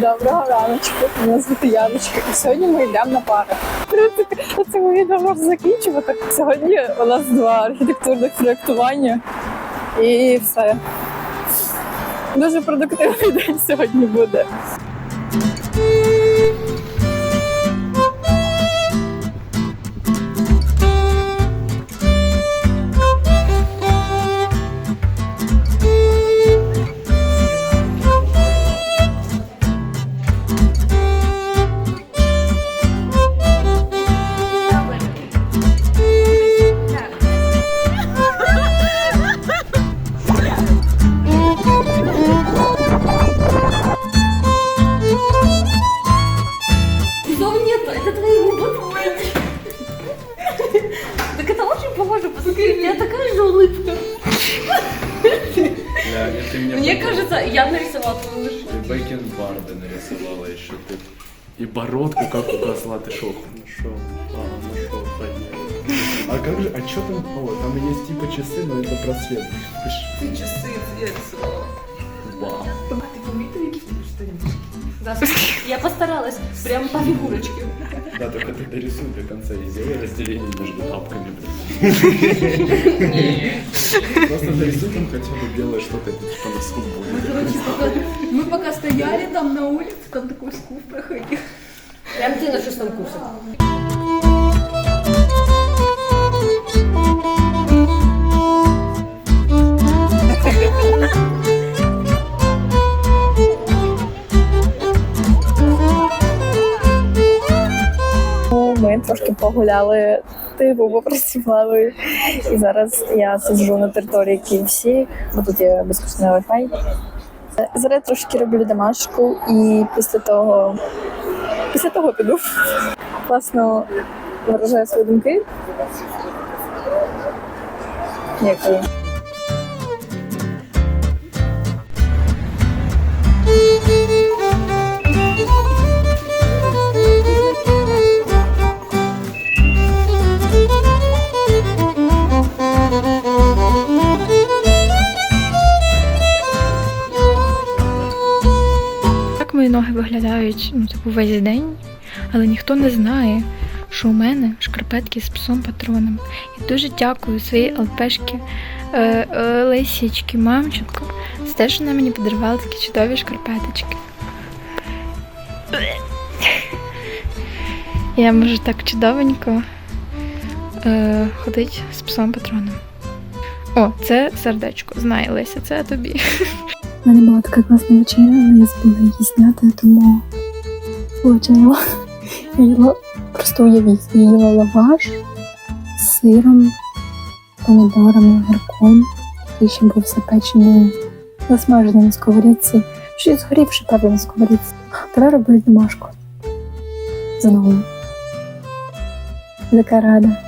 Доброго раночку, мене звати Яночка, і сьогодні ми йдемо на пари. Принципі, на відео можна закінчувати. Сьогодні у нас два архітектурних проєктування і все. Дуже продуктивний день сьогодні буде. ты мне Мне потом кажется, я нарисовала твою улыбку. и бакенбарды нарисовала еще ты. И бородку, как у козла, ты шо? Нашел. А, нашел, поднял. А как же, а что там? О, там есть типа часы, но это просвет. Ты часы я рисовала. Вау. А ты помітив якісь штанішки? Да, я постаралась, прям по фигурочке. Да, только ты дорисуй до конца и сделай разделение между тапками, блин. Просто дорисуй там хотя бы белое что-то, по носку будет. Короче, пока, мы пока стояли там на улице, там такой скуф проходил. Прям ты на шестом курсе. Ну, Ми трошки погуляли, типу попрацювали. І зараз я сиджу на території KFC, бо тут є безкоштовний Wi-Fi. Зараз трошки роблю домашку і після того, після того піду. Класно виражаю свої думки. Дякую. Ноги виглядають ну, типу, весь день, але ніхто не знає, що у мене шкарпетки з псом патроном. І дуже дякую своїй ЛПшки е, е, Лисічки, мамченко, за те, що вона мені подарувала такі чудові шкарпеточки. Я можу так чудовенько е, ходити з псом патроном. О, це сердечко. Знає Леся, це тобі. У мене була така класна вечеря, але я забула її зняти, тому вечеряла. Я їла просто уявіть, я їла лаваш з сиром, помідорами, огірком, який ще був запечений, засмажений на сковорідці, й згорівши, правда, на сковорідці. Тепер роблю домашку. Знову. Така рада.